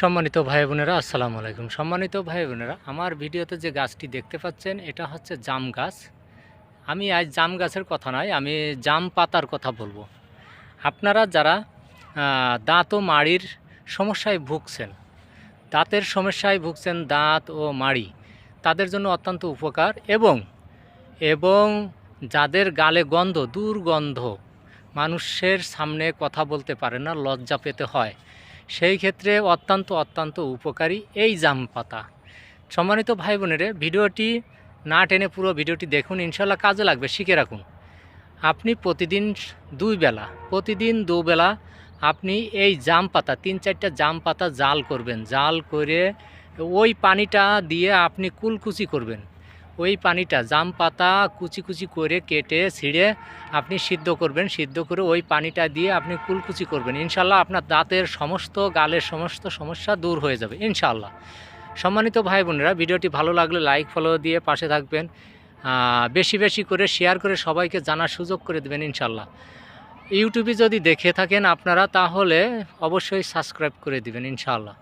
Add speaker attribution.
Speaker 1: সম্মানিত ভাই বোনেরা আসসালামু আলাইকুম। সম্মানিত ভাই বোনেরা আমার ভিডিওতে যে গাছটি দেখতে পাচ্ছেন, এটা হচ্ছে জাম গাছ। আমি আজ জাম গাছের কথা নয়, আমি জাম পাতার কথা বলব। আপনারা যারা দাঁত ও মাড়ির সমস্যায় ভুগছেন, দাঁতের সমস্যায় ভুগছেন দাঁত ও মাড়ি, তাদের জন্য অত্যন্ত উপকার এবং এবং যাদের গালে গন্ধ, দুর্গন্ধ, মানুষের সামনে কথা বলতে পারে না, লজ্জা পেতে হয় সেই ক্ষেত্রে অত্যন্ত অত্যন্ত উপকারী এই জাম পাতা। সম্মানিত ভাই বোনেরে ভিডিওটি না টেনে পুরো ভিডিওটি দেখুন ইনশাল্লাহ কাজে লাগবে, শিখে রাখুন। আপনি প্রতিদিন দুই বেলা, প্রতিদিন দুবেলা আপনি এই জাম পাতা, তিন চারটা জাম পাতা জাল করবেন। জাল করে ওই পানিটা দিয়ে আপনি কুলকুচি করবেন। ওই পানিটা জাম পাতা কুচি কুচি করে কেটে ছিঁড়ে আপনি সিদ্ধ করবেন। সিদ্ধ করে ওই পানিটা দিয়ে আপনি কুলকুচি করবেন। ইনশাল্লাহ আপনার দাঁতের সমস্ত, গালের সমস্ত সমস্যা দূর হয়ে যাবে, ইনশাল্লাহ। সম্মানিত ভাই বোনেরা, ভিডিওটি ভালো লাগলে লাইক, ফলো দিয়ে পাশে থাকবেন। বেশি বেশি করে শেয়ার করে সবাইকে জানার সুযোগ করে দেবেন, ইনশাল্লাহ। ইউটিউবে যদি দেখে থাকেন আপনারা, তাহলে অবশ্যই সাবস্ক্রাইব করে দিবেন ইনশাআল্লাহ